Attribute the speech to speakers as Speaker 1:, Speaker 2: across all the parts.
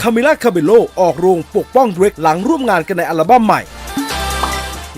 Speaker 1: คามิล่าคาเบโลออกโรงปกป้องเดรกหลังร่วมงานกันในอัลบั้มใหม่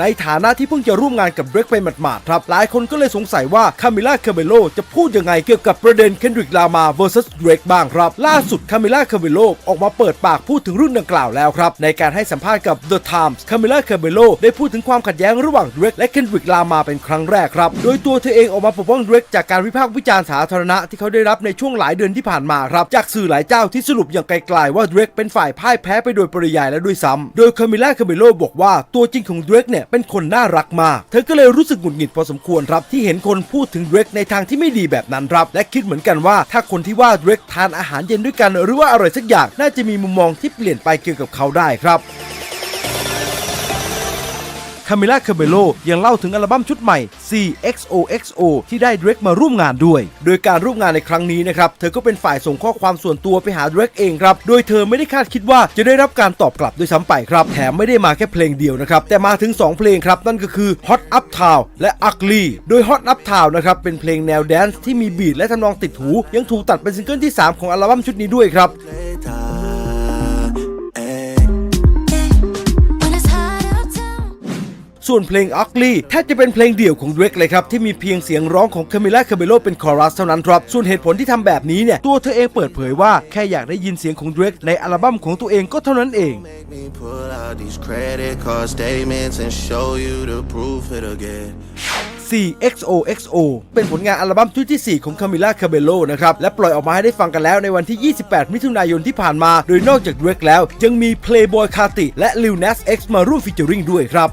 Speaker 1: ในฐานะที่เพิ่งจะร่วมงานกับเดรกไปหมาดๆครับ หลายคนก็เลยสงสัยว่าคามิล่าคาเบโลจะพูดยังไงเกี่ยวกับประเด็นเคนดริกลามา vs เดรกบ้างครับ ล่าสุดคามิล่าคาเบโลออกมาเปิดปากพูดถึงเรื่องดังกล่าวแล้วครับ ในการให้สัมภาษณ์กับ The Times คามิล่าคาเบโลได้พูดถึงความขัดแย้งระหว่างเดรกและเคนดริกลามาเป็นครั้งแรกครับ โดยตัวเธอเองออกมาปกป้องเดรกจากการวิพากษ์วิจารณ์สาธารณะที่เขาได้รับในช่วงหลายเดือนที่ผ่านมาครับ จากสื่อหลายเจ้าที่สรุปอย่างไกลๆว่าเดรกเป็นฝ่ายพ่ายแพ้ไปโดยปริยายและด้วยซ้ำโดยคามิล่าคาเบโลบอกว่าตัวจริงของเดรกเนี่ยเป็นคนน่ารักมาก เธอก็เลยรู้สึกหงุดหงิดพอสมควรครับ ที่เห็นคนพูดถึงเดรกในทางที่ไม่ดีแบบนั้นครับ และคิดเหมือนกันว่า ถ้าคนที่ว่าเดรกทานอาหารเย็นด้วยกัน หรือว่าอะไรสักอย่างน่าจะมีมุมมองที่เปลี่ยนไปเกี่ยวกับเขาได้ครับ คามิล่าเคเบโลยังเล่าถึงอัลบั้มชุดใหม่ CXOXO ที่ได้เดรกมาร่วมงานด้วย โดยการร่วมงานในครั้งนี้นะครับ เธอก็เป็นฝ่ายส่งข้อความส่วนตัวไปหาเดรกเองครับ โดยเธอไม่ได้คาดคิดว่าจะได้รับการตอบกลับด้วยซ้ำไปครับ แถมไม่ได้มาแค่เพลงเดียวนะครับ แต่มาถึง 2 เพลงครับ นั่นก็คือ Hot Up Town และ Ugly โดย Hot Up Town นะครับเป็นเพลงแนวแดนซ์ที่มีบีทและทำนองติดหู ยังถูกตัดเป็นซิงเกิลที่ 3 ของอัลบั้มชุดนี้ด้วยครับ ส่วนเพลง Ugly แทบจะเป็นเพลงเดี่ยวของ Drake เลยครับ ที่มีเพียงเสียงร้องของ Camila Cabello เป็นคอรัสเท่านั้นครับ ส่วนเหตุผลที่ทำแบบนี้เนี่ย ตัวเธอเองเปิดเผยว่าแค่อยากได้ยินเสียงของ Drake ในอัลบั้มของตัวเองก็เท่านั้นเอง
Speaker 2: Make me pull out these credit card statements and show you the proof it again.
Speaker 1: CXOXO เป็นผลงานอัลบั้มชุดที่ 4 ของ Camila Cabello นะครับ และปล่อยออกมาให้ได้ฟังกันแล้วในวันที่ 28 มิถุนายนที่ผ่านมา โดยนอกจาก Drake แล้ว ยังมี Playboy Carti และ Lil Nas X มาร่วมฟีเจอริงด้วยครับ